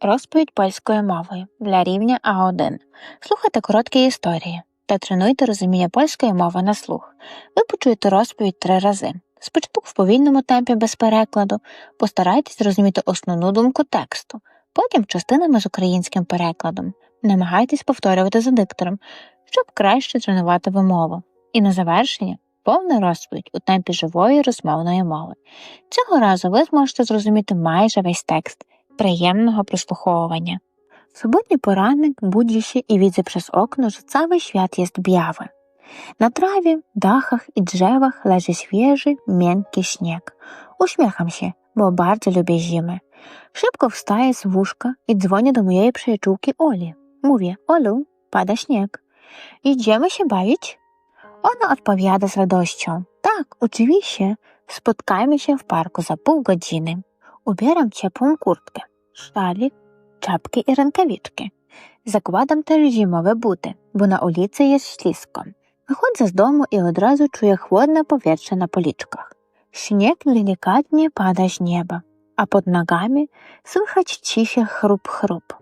Розповідь польською мовою для рівня А1. Слухайте короткі історії та тренуйте розуміння польської мови на слух. Ви почуєте розповідь три рази. Спочатку в повільному темпі без перекладу, постарайтесь зрозуміти основну думку тексту, потім частинами з українським перекладом. Намагайтесь повторювати за диктором, щоб краще тренувати вимову. І на завершення повна розповідь у темпі живої розмовної мови. Цього разу ви зможете зрозуміти майже весь текст. Приємного прослуховування. Sobotni poranek budzi się i widzę przez okno, że cały świat jest biały. Na trawie, dachach i drzewach leży świeży, miękki śnieg. Uśmiecham się, bo bardzo lubię zimę. Szybko wstaję z łóżka i dzwonię do mojej przyjaciółki Oli. Mówię, Olu, pada śnieg. Idziemy się bawić? Ona odpowiada z radością. Tak, oczywiście. Spotkajmy się w parku za pół godziny. Ubieram ciepłą kurtkę, szalik, czapki i rękawiczki. Zakładam też zimowe buty, bo na ulicy jest ślisko. Wychodzę z domu i od razu czuję chłodne powietrze na policzkach. Śnieg delikatnie pada z nieba, a pod nogami słychać ciche chrup-chrup.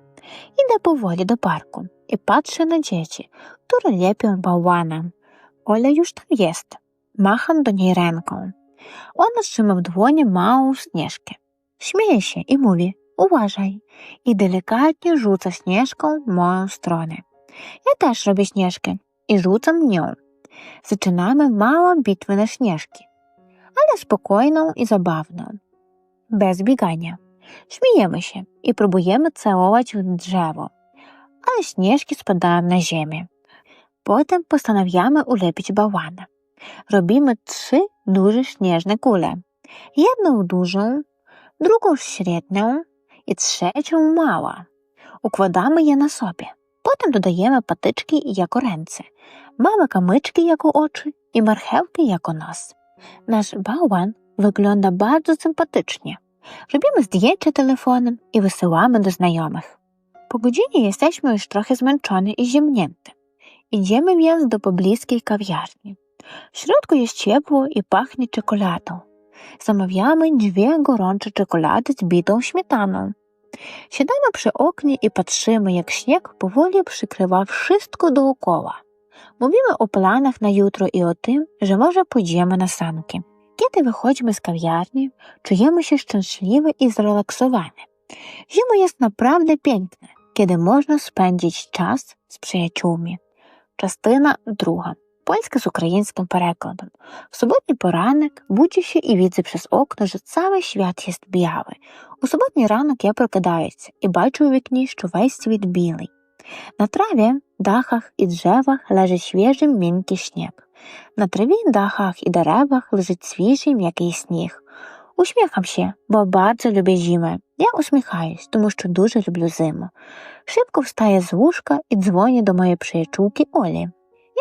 Idę powoli do parku i patrzę na dzieci, które lepią bałwana. Ola już tam jest. Macham do niej ręką. Ona trzyma w dłoni małą śnieżkę. Śmieje się i mówi, uważaj, i delikatnie rzuca śnieżką w moją stronę. Ja też robię śnieżkę i rzucam nią. Zaczynamy małą bitwę na śnieżki, ale spokojną i zabawną, bez biegania. Śmiejemy się i próbujemy całować w drzewo, ale śnieżki spadają na ziemię. Potem postanawiamy ulepić bałwana. Robimy trzy duże śnieżne kule. Jedną dużą, drugą średnią i trzecią mała. Układamy je na sobie. Potem dodajemy patyczki jako ręce, małe kamyczki jako oczy i marchewki jako nos. Nasz bałwan wygląda bardzo sympatycznie. Robimy zdjęcia telefonem i wysyłamy do znajomych. Po godzinie jesteśmy już trochę zmęczone i ziemnięte. Idziemy więc do pobliskiej kawiarni. W środku jest ciepło i pachnie czekoladą. Zamawiamy dwie gorące czekolady z bitą śmietaną. Siadamy przy oknie i patrzymy, jak śnieg powoli przykrywa wszystko dookoła. Mówimy o planach na jutro i o tym, że może pójdziemy na sanki. Kiedy wychodzimy z kawiarni, czujemy się szczęśliwe i zrelaksowane. Zima jest naprawdę piękna, kiedy można spędzić czas z przyjaciółmi. Частина друга. Польська з українським перекладом. В суботній поранок się і przez okno, że cały świat jest biały. У суботній ранок я прокидаюся і бачу у вікні, що весь світ білий. На траві, дахах і деревах лежить свіжий м'який сніг. На траві, дахах і деревах лежить свіжий м'який сніг. Uśmiecham się, bo bardzo lubię zimę. Ja uśmiechаюсь, тому що дуже люблю зиму. Szybko wstaję z łóżka i dzwonię do mojej przyjaciółki Oli.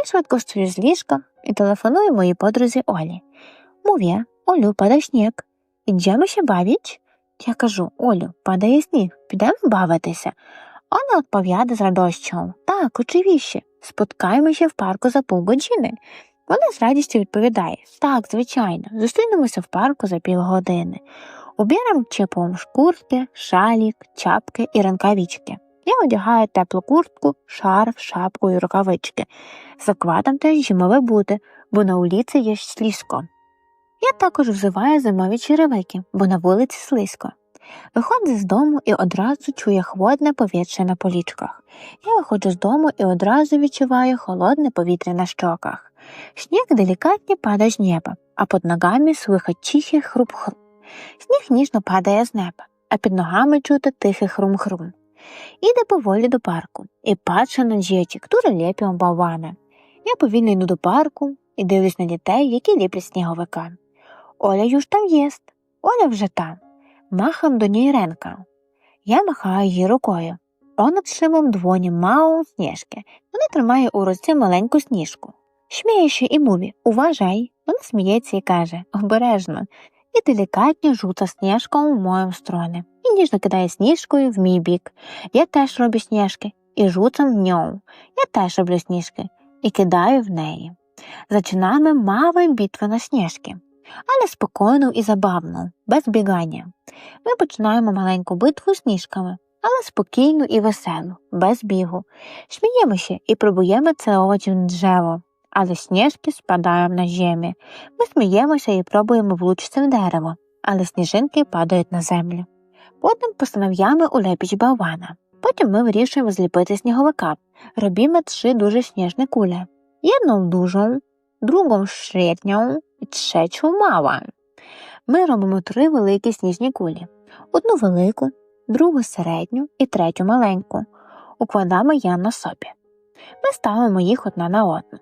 Ja szybko wstaję z łóżka i telefonuję mojej podrodze Oli. Mówię, Олю, pada śnieg. Idziemy się bawić? Ja кажу, Олю, падає сніг, підемо бавитися. Ona odpowiada z radością. Так, się w parku za pół godziny. Вона з радістю відповідає Так, звичайно, зустрінемося в парку за півгодини. Уберемо чепом шкурки, шалік, чапки і рукавички. Я одягаю теплу куртку, шарф, шапку і рукавички. Закладам теж зимове бути, бо на вулиці є слизько. Я також взиваю зимові черевики, бо на вулиці слизько. Виходжу з дому і одразу чую холодне повітря на полічках. Я виходжу з дому і одразу відчуваю холодне повітря на щоках. Сніг делікатnie pada з неба, а під ногами слухать тихий хруп-хруп. Сніг ніжно падає з неба, а під ногами чути тихий хрум-хрум. Іде поволі до парку і паче на дітей, які ліплять балвани. Я повільно йду до парку і дивлюсь на дітей, які ліплять сніговика. Оля już там єст. Оля вже там. Махам до ній ренка. Я махаю її рукою. Трzyma в dłoni małą сніжки. Вона тримає у руці маленьку сніжку. Śmieje się i mówi, uważaj. Вона сміється і каже, обережно, і делікатно рzuca сніжком в мою сторону. І ніжно кидає сніжкою в мій бік. Я теж роблю сніжки і rzucam nią. Я теж роблю сніжки і кидаю в неї. Zaczynamy małą bitwę на сніжки, але спокійну і забавну, без бігання. Ми починаємо маленьку битву сніжками, але спокійну і веселу, без бігу. Сміємося і пробуємо цілувати в drzewo, але сніжки спадають на землю. Ми сміємося і пробуємо влучити в дерево, але сніжинки падають на землю. Потім постановляємо улепіч бавана. Потім ми вирішуємо зліпити сніговика. Робимо три дуже сніжні кулі. Jedną dużą, другу середню і третю малу. Ми робимо три великі сніжні кулі. Одну велику, другу середню і третю маленьку. Укладаємо я на собі. Ми ставимо їх одна на одну.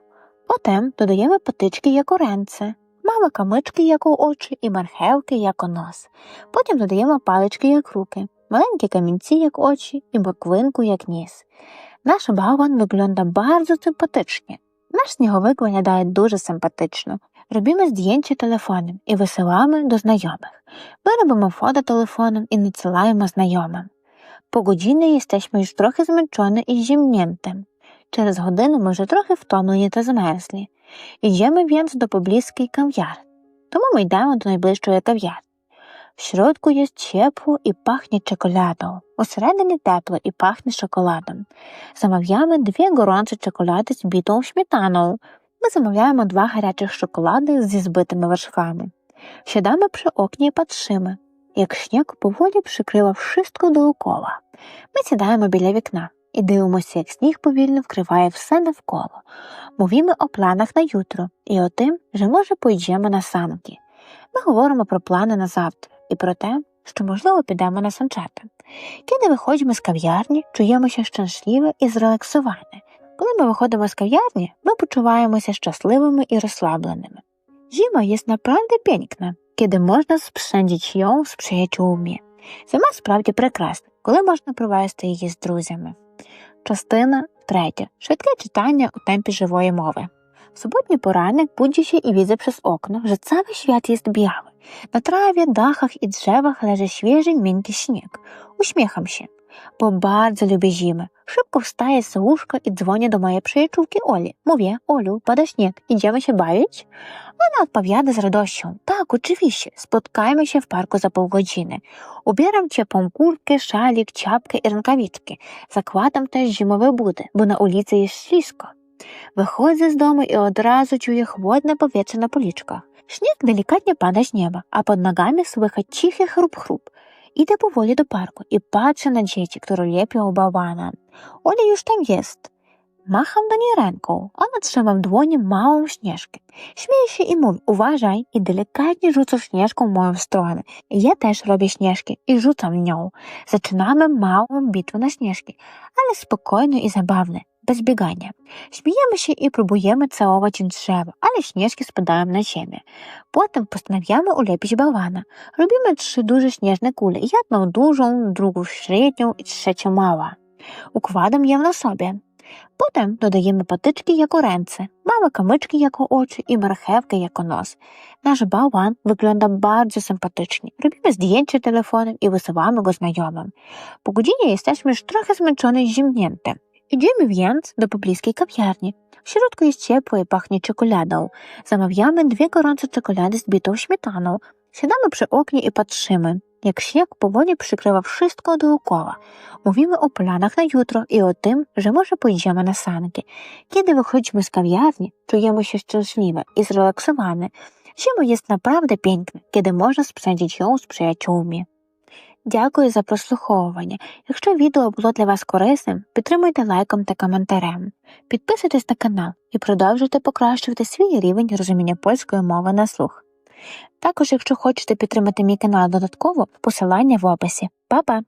Потім додаємо патички як оренце, мама камички як у очі і мархевки як у нос. Потім додаємо палички як руки, маленькі камінці як очі і боквинку як ніс. Наш баван виглядає bardzo симпатичні. Наш сніговик виглядає дуже симпатично. Робимо здjęcie телефоном і висилаємо до знайомих. Ми робимо фото телефоном і надсилаємо знайомим. Po godzinie jesteśmy już trochę zmęczone i. Через годину ми вже трохи втомлені та змерзлі. Йдемо więc до поблизької кав'ярні. Тому ми йдемо до найближчої кав'ярні. В środku є тепло і пахне чоколадом. Усередині тепло і пахне шоколадом. Замовляємо дві горонці чоколади з бітою сметаною. Ми замовляємо два гарячих шоколади зі збитими вершками. Сідаємо при окні і patrzymy, як сніг поволі прикрила wszystko dookoła. Ми сідаємо біля вікна і дивимося, як сніг повільно вкриває все навколо. Мовімо о планах на jutro і о тим, що може поїдемо на санки. Ми говоримо про плани на завтра і про те, що, можливо, підемо на санчата. Коли виходимо з кав'ярні, чуємося щасливі і зрелаксовані. Коли ми виходимо з кав'ярні, ми почуваємося щасливими і розслабленими. Зима є naprawdę piękna, kiedy можна spędzić ją з przyjaciółmi. Зима справді прекрасна, коли можна провести її з друзями. Частина третя. Швидке читання у темпі живої мови. W sobotni poranek budzi się i widzę przez okno, że cały świat jest biały. Na trawie, dachach i drzewach leży świeży, miękki śnieg. Uśmiecham się, bo bardzo lubię zimę. Szybko wstaję z łóżka i dzwonię do mojej przyjaciółki Oli. Mówię, Olu, pada śnieg, idziemy się bawić? Ona odpowiada z radością, tak, oczywiście, spotkajmy się w parku za pół godziny. Ubieram ciepłą kurtkę, szalik, czapkę i rękawiczki. Zakładam też zimowe buty, bo na ulicy jest ślisko. Wychodzę z domu i od razu czuję chłodne powietrze na policzkach. Śnieg delikatnie pada z nieba, a pod nogami słychać cichy chrup-chrup. Idę powoli do parku i patrzę na dzieci, które lepią bałwana. Ola już tam jest. Macham do niej ręką. Ona trzyma w dłoni małą śnieżkę. Śmieję się i mówię, uważaj i delikatnie rzucę śnieżką w moją stronę. Ja też robię śnieżki i rzucam nią. Zaczynamy małą bitwę na śnieżki, ale spokojną i zabawną, bez biegania. Śmiejemy się i próbujemy całować drzewo, ale śnieżki spadają na ziemię. Potem postanawiamy ulepić bałwana. Robimy trzy duże śnieżne kule, jedną dużą, drugą średnią i trzecią mała. Układam je na sobie. Potem dodajemy patyczki jako ręce, małe kamyczki jako oczy i marchewkę jako nos. Nasz bałwan wygląda bardzo sympatycznie. Robimy zdjęcie telefonem i wysyłamy go znajomym. Po godzinie jesteśmy już trochę zmęczone i zimnięte. Idziemy więc do pobliskiej kawiarni. W środku jest ciepło i pachnie czekoladą. Zamawiamy dwie gorące czekolady z bitą śmietaną. Siadamy przy oknie i patrzymy, jak śnieg powoli przykrywa wszystko dookoła. Mówimy o planach na jutro i o tym, że może pojedziemy na sanki. Kiedy wychodzimy z kawiarni, czujemy się szczęśliwe i zrelaksowane. Zima jest naprawdę piękna, kiedy można spędzić ją z przyjaciółmi. Дякую за прослуховування. Якщо відео було для вас корисним, підтримуйте лайком та коментарем. Підписуйтесь на канал і продовжуйте покращувати свій рівень розуміння польської мови на слух. Також, якщо хочете підтримати мій канал додатково, посилання в описі. Па-па!